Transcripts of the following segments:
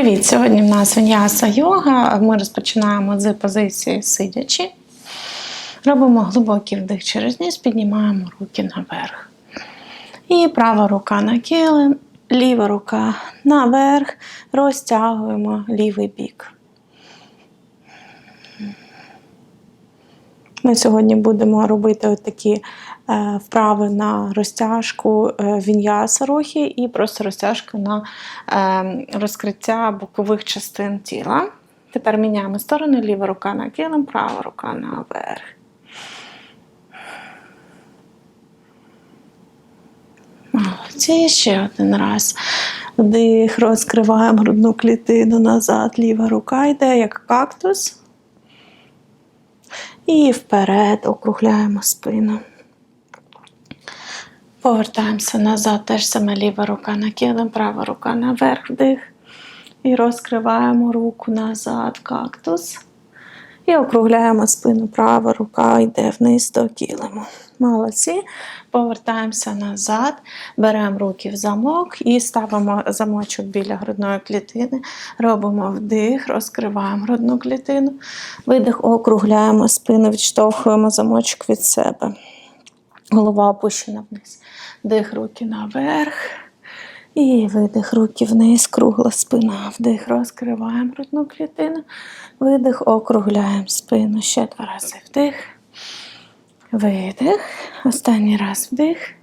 Привіт! Сьогодні в нас віньяса йога. Ми розпочинаємо з позиції сидячи. Робимо глибокий вдих через ніс, піднімаємо руки наверх. І права рука на килим, ліва рука наверх, розтягуємо лівий бік. Ми сьогодні будемо робити от такі е, вправи на розтяжку е, віньяса рухи і просто розтяжку на е, розкриття бокових частин тіла. Тепер міняємо сторони, ліва рука на килим, права рука наверх. Молодці, ще один раз. Вдих, розкриваємо грудну клітину назад, ліва рука йде, як кактус. І вперед округляємо спину. Повертаємося назад, теж саме ліва рука на килим, права рука наверх, вдих. І розкриваємо руку назад, кактус. І округляємо спину, права рука йде вниз до килиму. Молодці. Повертаємося назад, беремо руки в замок і ставимо замочок біля грудної клітини. Робимо вдих, розкриваємо грудну клітину. Видих, округляємо спину, відштовхуємо замочок від себе. Голова опущена вниз. Вдих, руки наверх. І видих, руки вниз, кругла спина. Вдих, розкриваємо грудну клітину. Видих, округляємо спину. Ще два рази вдих. Видих. Останній раз вдих.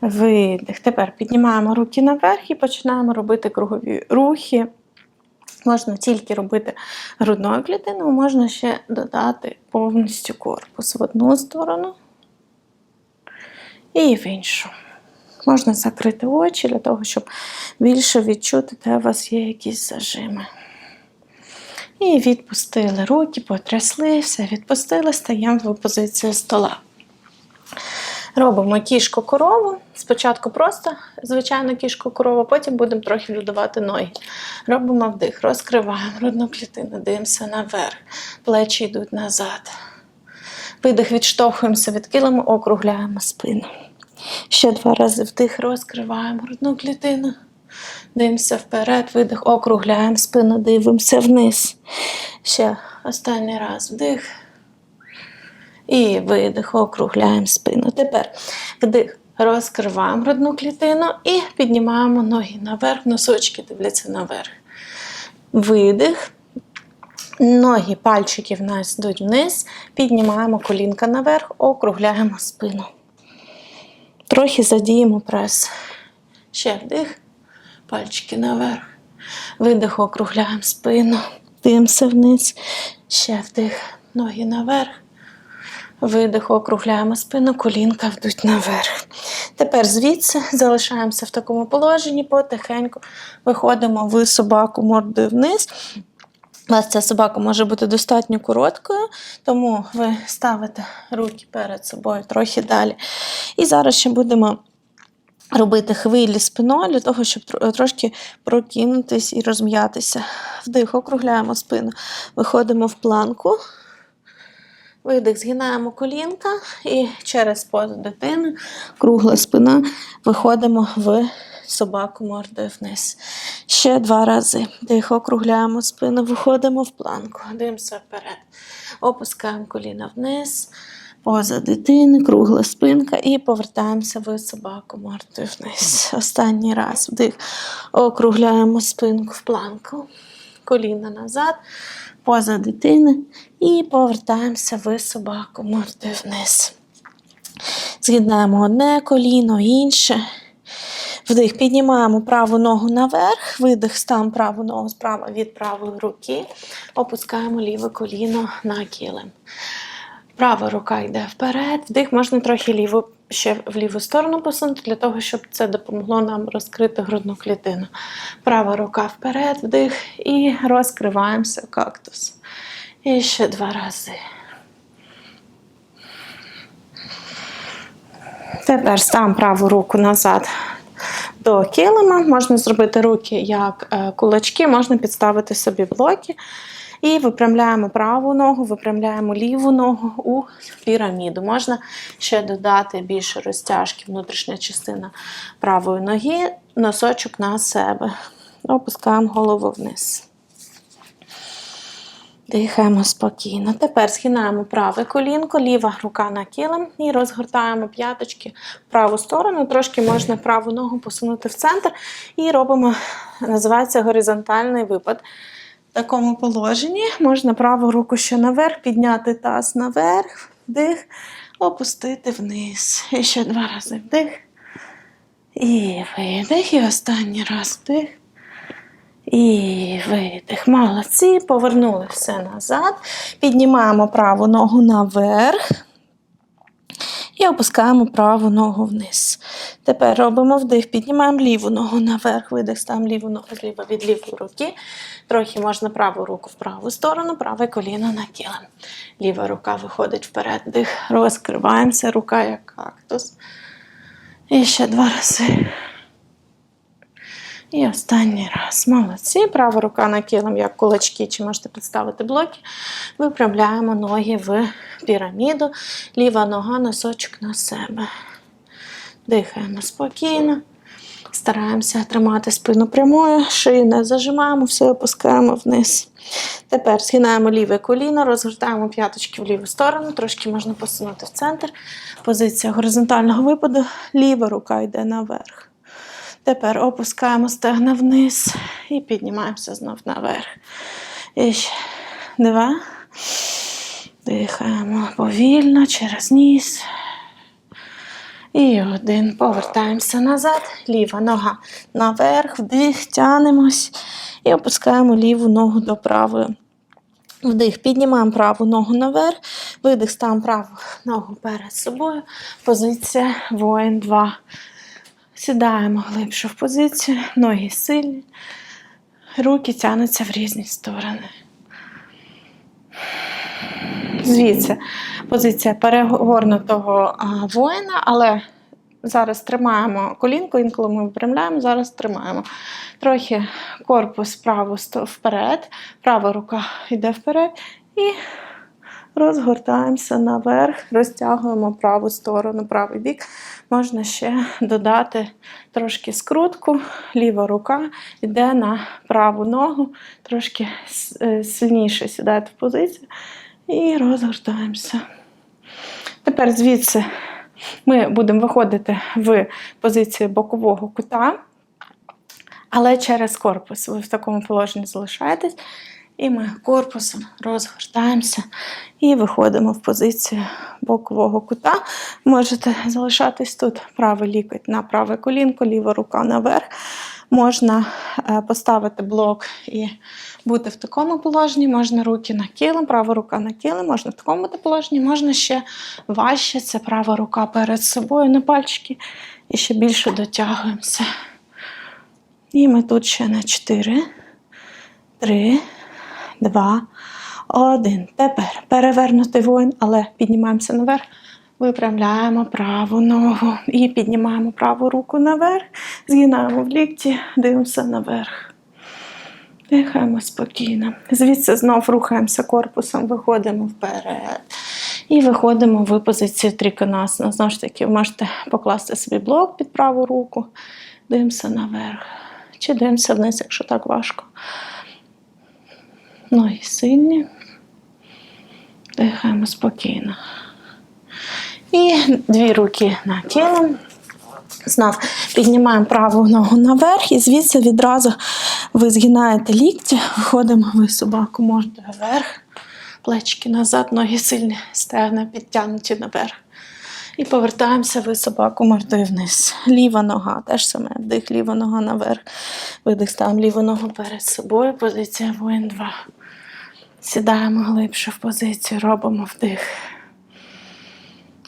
Видих. Тепер піднімаємо руки наверх і починаємо робити кругові рухи. Можна тільки робити грудною клітиною, можна ще додати повністю корпус в одну сторону і в іншу. Можна закрити очі для того, щоб більше відчути, де у вас є якісь зажими. І відпустили руки, потрясли, все відпустили, стаємо в позицію стола. Робимо кішку корову. Спочатку просто звичайну кішку корову, потім будемо трохи додавати ноги. Робимо вдих, розкриваємо грудну клітину, дивимося наверх, плечі йдуть назад. Видих, відштовхуємося від килиму, округляємо спину. Ще два рази вдих, розкриваємо грудну клітину. Дивимося вперед, видих, округляємо спину, дивимося вниз. Ще останній раз вдих. І видих, округляємо спину. Тепер вдих, розкриваємо грудну клітину і піднімаємо ноги наверх, носочки дивляться наверх. Видих. Ноги, пальчики в нас йдуть вниз, піднімаємо колінка наверх, округляємо спину. Трохи задіємо прес. Ще вдих, пальчики наверх. Видих, округляємо спину. Дивимося вниз. Ще вдих, ноги наверх. Видих, округляємо спину, колінка вдуть наверх. Тепер звідси залишаємося в такому положенні, потихеньку виходимо в собаку мордою вниз. У вас ця собака може бути достатньо короткою, тому ви ставите руки перед собою трохи далі. І зараз ще будемо робити хвилі спиною для того, щоб трошки прокинутись і розм'ятися. Вдих, округляємо спину, виходимо в планку. Видих, згинаємо колінка і через позу дитини, кругла спина, виходимо в собаку мордою вниз. Ще два рази. Дих, округляємо спину, виходимо в планку. Дивимося вперед. Опускаємо коліна вниз, поза дитини, кругла спинка і повертаємося в собаку мордою вниз. Останній раз. Вдих. Округляємо спинку в планку. Коліна назад, поза дитини і повертаємося в собаку мордою вниз. З'єднаємо одне коліно, інше. Вдих, піднімаємо праву ногу наверх, видих, стан праву ногу справа від правої руки. Опускаємо ліве коліно на килим. Права рука йде вперед. Вдих, можна трохи ліву, ще в ліву сторону посунути, для того, щоб це допомогло нам розкрити грудну клітину. Права рука вперед, вдих і розкриваємося кактус. І ще два рази. Тепер став праву руку назад до килима. Можна зробити руки як е, кулачки, можна підставити собі блоки. І випрямляємо праву ногу, випрямляємо ліву ногу у піраміду. Можна ще додати більше розтяжки, внутрішня частина правої ноги, носочок на себе. Опускаємо голову вниз. Дихаємо спокійно. Тепер згинаємо праве колінко, ліва рука на килим і розгортаємо п'яточки в праву сторону. Трошки можна праву ногу посунути в центр. І робимо, називається горизонтальний випад. В такому положенні можна праву руку ще наверх, підняти таз наверх, вдих, опустити вниз. І ще два рази вдих. І видих. І останній раз вдих. І видих. Молодці. Повернули все назад. Піднімаємо праву ногу наверх. І опускаємо праву ногу вниз. Тепер робимо вдих, піднімаємо ліву ногу наверх, видих, ставимо ліву ногу зліва від лівої руки. Трохи можна праву руку в праву сторону, праве коліно на килим. Ліва рука виходить вперед, дих, розкриваємося, рука як кактус. І ще два рази. І останній раз. Молодці. Права рука на килим, як кулачки, чи можете підставити блоки. Виправляємо ноги в піраміду. Ліва нога, носочок на себе. Дихаємо спокійно. Стараємося тримати спину прямою, шию не зажимаємо, все опускаємо вниз. Тепер згинаємо ліве коліно, розгортаємо п'яточки в ліву сторону, трошки можна посунути в центр. Позиція горизонтального випаду, ліва рука йде наверх. Тепер опускаємо стегна вниз і піднімаємося знов наверх. І ще два. Дихаємо повільно через ніс. І один. Повертаємося назад. Ліва нога наверх, вдих, тянемось і опускаємо ліву ногу до правої. Вдих, піднімаємо праву ногу наверх, видих, ставимо праву ногу перед собою. Позиція воїн 2. Сідаємо глибше в позицію, ноги сильні, руки тянуться в різні сторони. Звідси позиція перегорнутого воїна, але зараз тримаємо колінку, інколи ми випрямляємо, зараз тримаємо. Трохи корпус право вперед, права рука йде вперед і розгортаємося наверх, розтягуємо праву сторону, правий бік. Можна ще додати трошки скрутку, ліва рука йде на праву ногу, трошки е, сильніше сідайте в позицію і розгортаємося. Тепер звідси ми будемо виходити в позицію бокового кута, але через корпус. Ви в такому положенні залишаєтесь. І ми корпусом розгортаємося і виходимо в позицію бокового кута. Можете залишатись тут правий лікоть на праве колінко, ліва рука наверх. Можна е, поставити блок і бути в такому положенні, можна руки на килим, права рука на килим, можна в такому бути положенні, можна ще важче, це права рука перед собою на пальчики. І ще більше дотягуємося. І ми тут ще на 4, 3, 2, 1. Тепер перевернутий воїн, але піднімаємося наверх. Випрямляємо праву ногу і піднімаємо праву руку наверх, згинаємо в лікті, дивимося наверх. Дихаємо спокійно. Звідси знов рухаємося корпусом, виходимо вперед. І виходимо в позицію триконасана. Знову ж таки, ви можете покласти собі блок під праву руку, дивимося наверх. Чи дивимося вниз, якщо так важко. Ноги сильні. Дихаємо спокійно. І дві руки на килим. Знов піднімаємо праву ногу наверх і звідси відразу ви згинаєте лікті, виходимо в собаку мордою вверх, плечики назад, ноги сильні, стегна підтягнуті наверх. І повертаємося в собаку мордою вниз. Ліва нога, теж саме вдих, ліва нога наверх. Видих, ставимо ліву ногу перед собою. Позиція воїн 2. Сідаємо глибше в позицію, робимо вдих.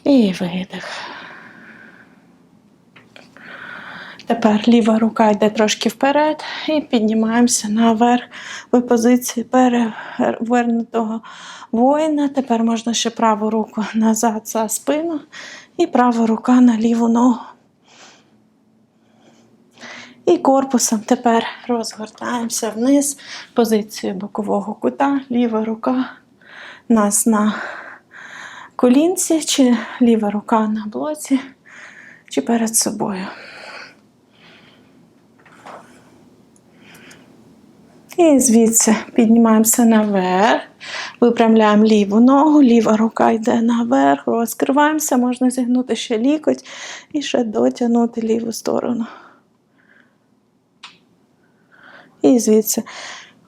І видих. Тепер ліва рука йде трошки вперед і піднімаємося наверх в позиції перевернутого воїна. Тепер можна ще праву руку назад за спину і права рука на ліву ногу. І корпусом тепер розгортаємося вниз. Позицію бокового кута, ліва рука у нас на колінці, чи ліва рука на блоці, чи перед собою. І звідси піднімаємося наверх, випрямляємо ліву ногу, ліва рука йде наверх, розкриваємося, можна зігнути ще лікоть і ще дотягнути ліву сторону. І звідси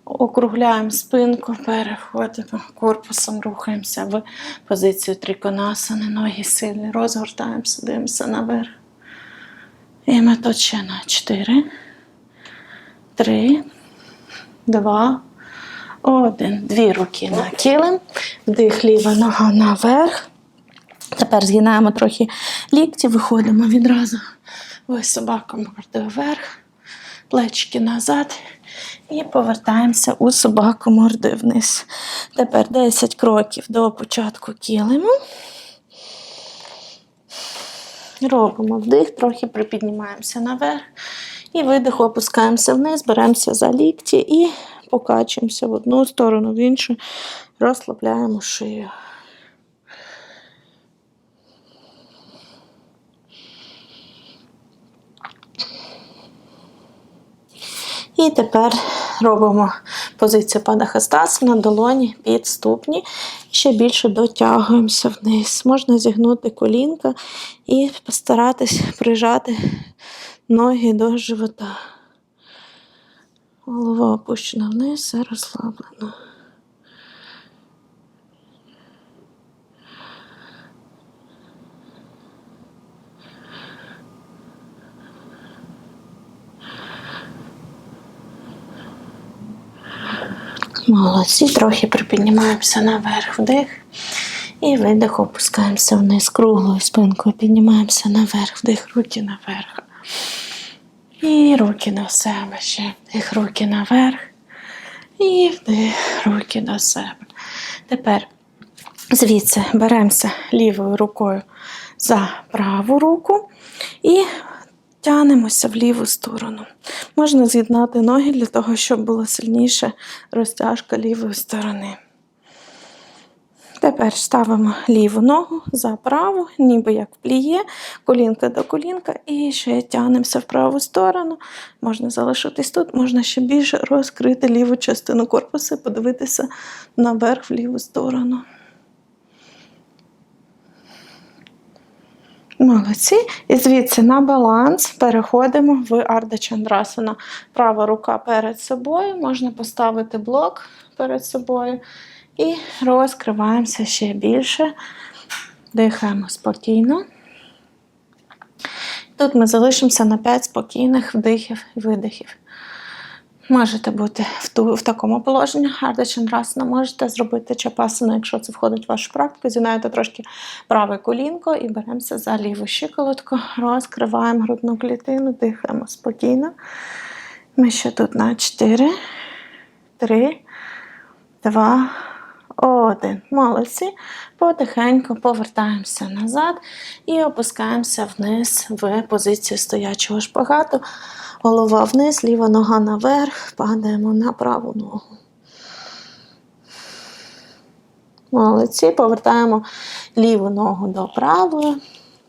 округляємо спинку, переходимо корпусом, рухаємося в позицію триконасани, ноги сильні, розгортаємося, дивимося наверх. І ми на 4, 3, 2, 1. Дві руки на килим, вдих, ліва нога наверх. Тепер згинаємо трохи лікті, виходимо відразу собаку мордою вверх, плечики назад і повертаємося у собаку мордою вниз. Тепер 10 кроків до початку килиму. Робимо вдих, трохи припіднімаємося наверх. І видих, опускаємося вниз, беремося за лікті і покачуємося в одну сторону, в іншу, розслабляємо шию. І тепер робимо позицію падахастасана, долоні під ступні. Ще більше дотягуємося вниз. Можна зігнути колінка і постаратись прижати ноги до живота. Голова опущена вниз, все розслаблено. Молодці, трохи припіднімаємося наверх вдих. І видих, опускаємося вниз круглою спинкою, піднімаємося наверх, вдих, руки наверх. І руки до себе ще. Вдих, руки наверх. І вдих, руки до себе. Тепер звідси беремося лівою рукою за праву руку і тянемося в ліву сторону. Можна з'єднати ноги для того, щоб була сильніша розтяжка лівої сторони. Тепер ставимо ліву ногу за праву, ніби як пліє, колінка до колінка, і ще тягнемося в праву сторону. Можна залишитись тут, можна ще більше розкрити ліву частину корпусу, подивитися наверх в ліву сторону. Молодці. І звідси на баланс переходимо в Арда Чандрасана. Права рука перед собою, можна поставити блок перед собою. І розкриваємося ще більше. Дихаємо спокійно. Тут ми залишимося на 5 спокійних вдихів і видихів. Можете бути в, ту, в такому положенні, раз, Чандрасана, можете зробити чапасану, якщо це входить в вашу практику. Зінаєте трошки праве колінко і беремося за ліву щиколотку, розкриваємо грудну клітину, дихаємо спокійно. Ми ще тут на 4, 3, 2, один. Молодці. Потихеньку повертаємося назад і опускаємося вниз в позицію стоячого шпагату. Голова вниз, ліва нога наверх, падаємо на праву ногу. Молодці. Повертаємо ліву ногу до правої.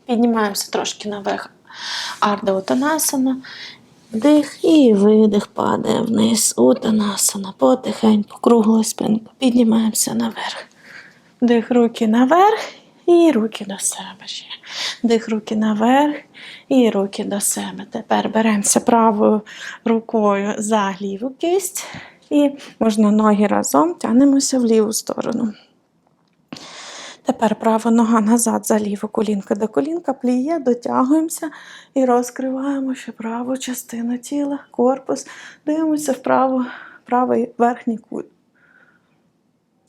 Піднімаємося трошки наверх. Арда Утанасана. Вдих і видих падає вниз. Утанасана. Потихеньку, круглою спинку. Піднімаємося наверх. Вдих руки наверх і руки до себе ще. Вдих руки наверх і руки до себе. Тепер беремося правою рукою за ліву кисть. І можна ноги разом тянемося в ліву сторону. Тепер права нога назад за ліву колінка до колінка, пліє, дотягуємося і розкриваємо ще праву частину тіла, корпус, дивимося в правий верхній кут.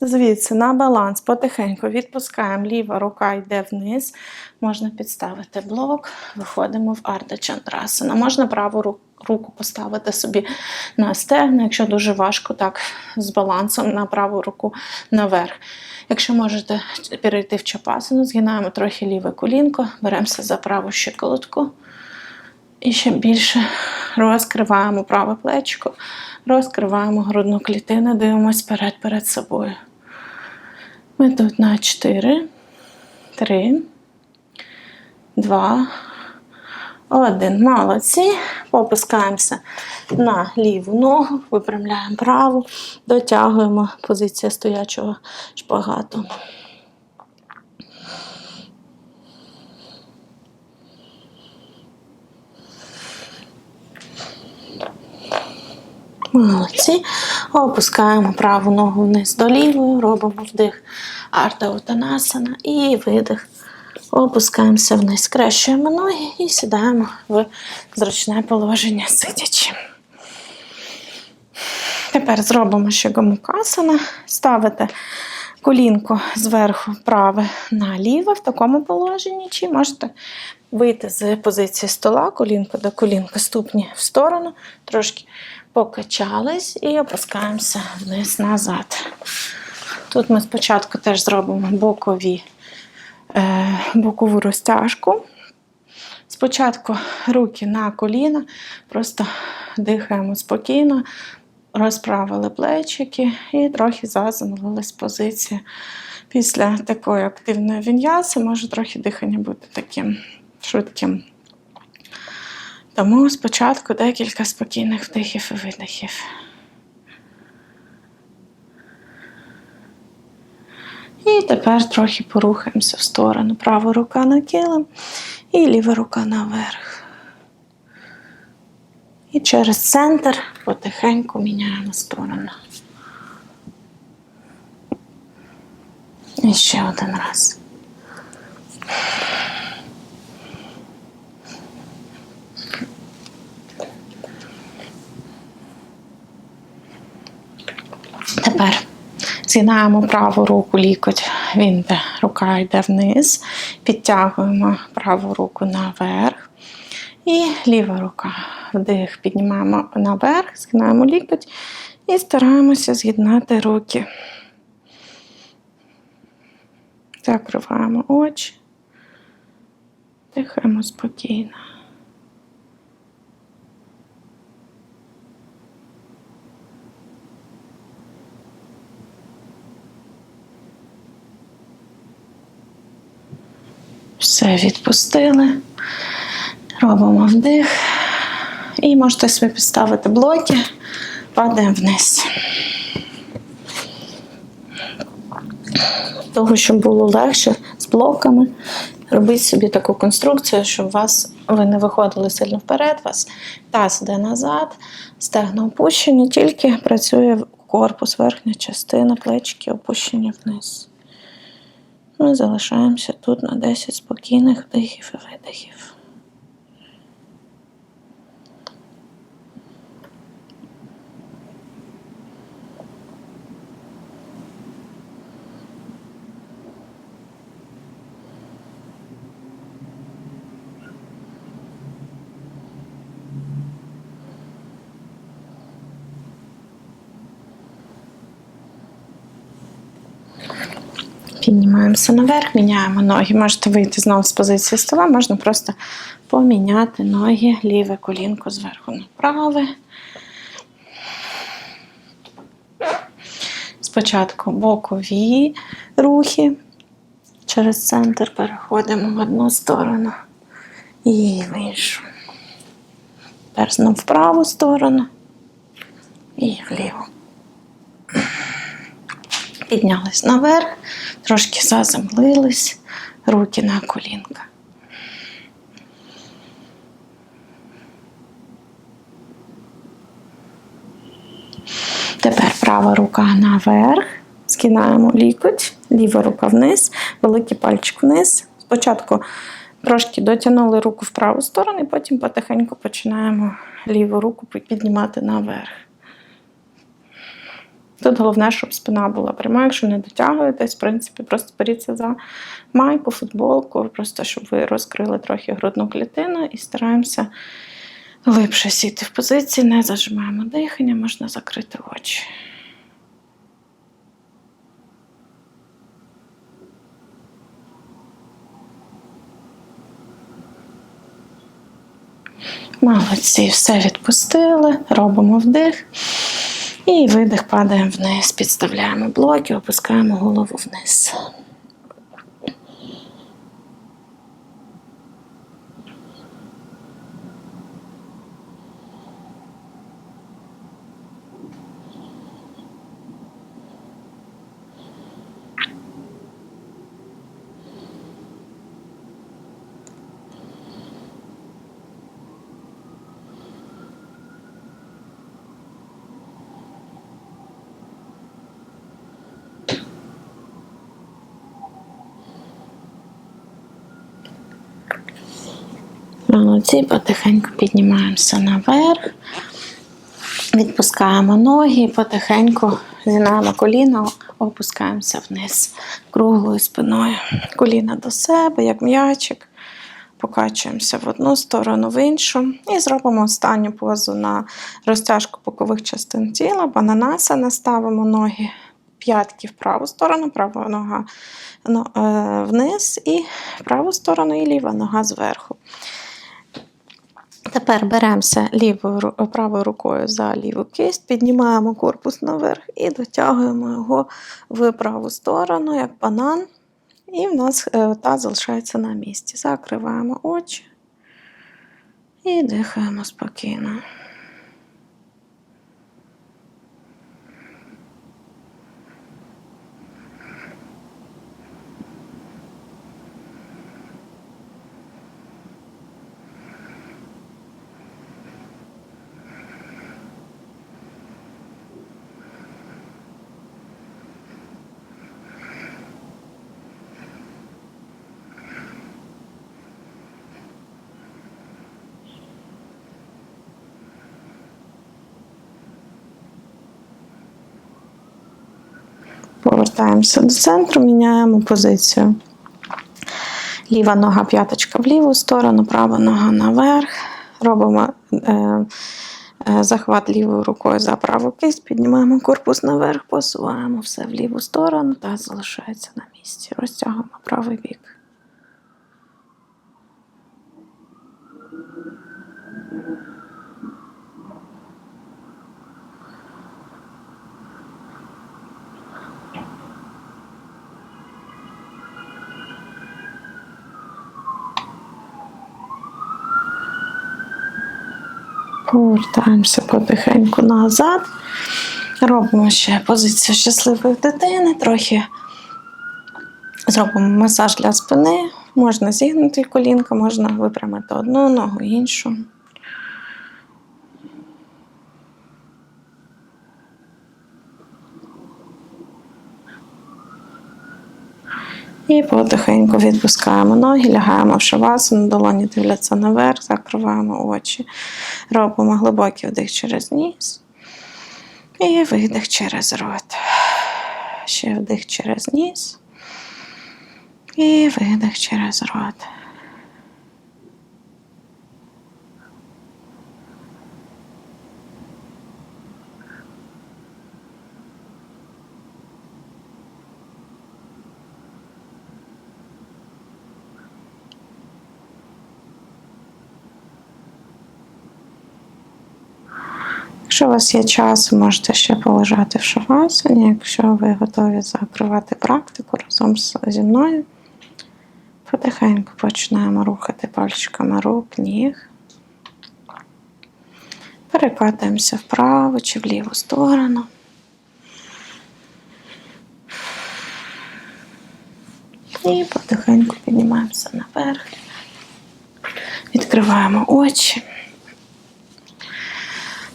Звідси на баланс потихеньку відпускаємо, ліва рука йде вниз, можна підставити блок, виходимо в Арда Чандрасана. Можна праву руку поставити собі на стегна, якщо дуже важко, так з балансом на праву руку наверх. Якщо можете перейти в чапасану, згинаємо трохи ліве колінко, беремося за праву щиколотку. І ще більше розкриваємо праве плечко, розкриваємо грудну клітину, дивимось вперед перед собою. Ми тут на 4, 3, 2, Один. Молодці. Опускаємося на ліву ногу, випрямляємо праву, дотягуємо позиція стоячого шпагату. Молодці. Опускаємо праву ногу вниз до лівої, робимо вдих Арта Утанасана і видих. Опускаємося вниз, скрещуємо ноги і сідаємо в зручне положення сидячи. Тепер зробимо ще гамукасана. Ставите колінко зверху праве на ліве в такому положенні, чи можете вийти з позиції стола, колінко до колінка, ступні в сторону, трошки покачались і опускаємося вниз назад. Тут ми спочатку теж зробимо бокові, е, бокову розтяжку. Спочатку руки на коліна, просто дихаємо спокійно, розправили плечики і трохи заземлили з позиції. Після такої активної він'яси може трохи дихання бути таким швидким. Тому спочатку декілька спокійних вдихів і видихів. І тепер трохи порухаємося в сторону. Права рука на килим і ліва рука наверх. І через центр потихеньку міняємо сторону. І ще один раз. Тепер згинаємо праву руку, лікоть, він рука йде вниз, підтягуємо праву руку наверх. І ліва рука. Вдих, піднімаємо наверх, згинаємо лікоть і стараємося з'єднати руки. Закриваємо очі, дихаємо спокійно. Все відпустили. Робимо вдих. І можете собі підставити блоки, падаємо вниз. Того, щоб було легше з блоками, робіть собі таку конструкцію, щоб вас, ви не виходили сильно вперед, вас таз йде назад, стегна опущені, тільки працює корпус, верхня частина, плечики опущені вниз. Ми залишаємося тут на 10 спокійних вдихів і видихів. Піднімаємося наверх, міняємо ноги. Можете вийти знову з позиції стола, можна просто поміняти ноги, ліве колінко зверху на праве. Спочатку бокові рухи. Через центр переходимо в одну сторону і в іншу. Знову в праву сторону і вліву. Піднялись наверх, трошки заземлились, руки на колінка. Тепер права рука наверх, скинаємо лікоть, ліва рука вниз, великий пальчик вниз. Спочатку трошки дотягнули руку в праву сторону, потім потихеньку починаємо ліву руку піднімати наверх. Тут головне, щоб спина була пряма, якщо не дотягуєтесь, в принципі, просто беріться за майку, футболку, просто щоб ви розкрили трохи грудну клітину і стараємося глибше сіти в позиції, не зажимаємо дихання, можна закрити очі. Молодці, все відпустили, робимо вдих. І видих, падаємо вниз, підставляємо блоки, опускаємо голову вниз. Молодці, потихеньку піднімаємося наверх. Відпускаємо ноги потихеньку згинаємо коліна, опускаємося вниз круглою спиною. Коліна до себе, як м'ячик. Покачуємося в одну сторону, в іншу. І зробимо останню позу на розтяжку бокових частин тіла. Бананаса наставимо ноги, п'ятки в праву сторону, права нога ну, е, вниз, і праву сторону, і ліва нога зверху. Тепер беремося лівою правою рукою за ліву кисть, піднімаємо корпус наверх і дотягуємо його в праву сторону, як банан. І в нас та залишається на місці. Закриваємо очі і дихаємо спокійно. Повертаємося до центру, міняємо позицію. Ліва нога п'яточка в ліву сторону, права нога наверх. Робимо е, е, захват лівою рукою за праву кисть, піднімаємо корпус наверх, посуваємо все в ліву сторону та залишається на місці. Розтягуємо правий бік. Повертаємося потихеньку назад. Робимо ще позицію щасливої дитини, трохи зробимо масаж для спини. Можна зігнути колінка, можна випрямити одну ногу, іншу. І потихеньку відпускаємо ноги, лягаємо в шавасану, долоні дивляться наверх, закриваємо очі. Робимо глибокий вдих через ніс і видих через рот. Ще вдих через ніс і видих через рот. Якщо у вас є час, можете ще полежати в шавасані. Якщо ви готові закривати практику разом зі мною, потихеньку починаємо рухати пальчиками рук, ніг. Перекатуємося вправо чи в ліву сторону. І потихеньку піднімаємося наверх. Відкриваємо очі.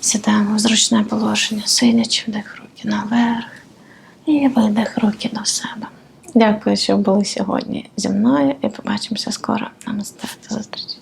Сідаємо в зручне положення, сидячи, вдих руки наверх і видих руки до себе. Дякую, що були сьогодні зі мною і побачимося скоро. Намасте. До зустрічі.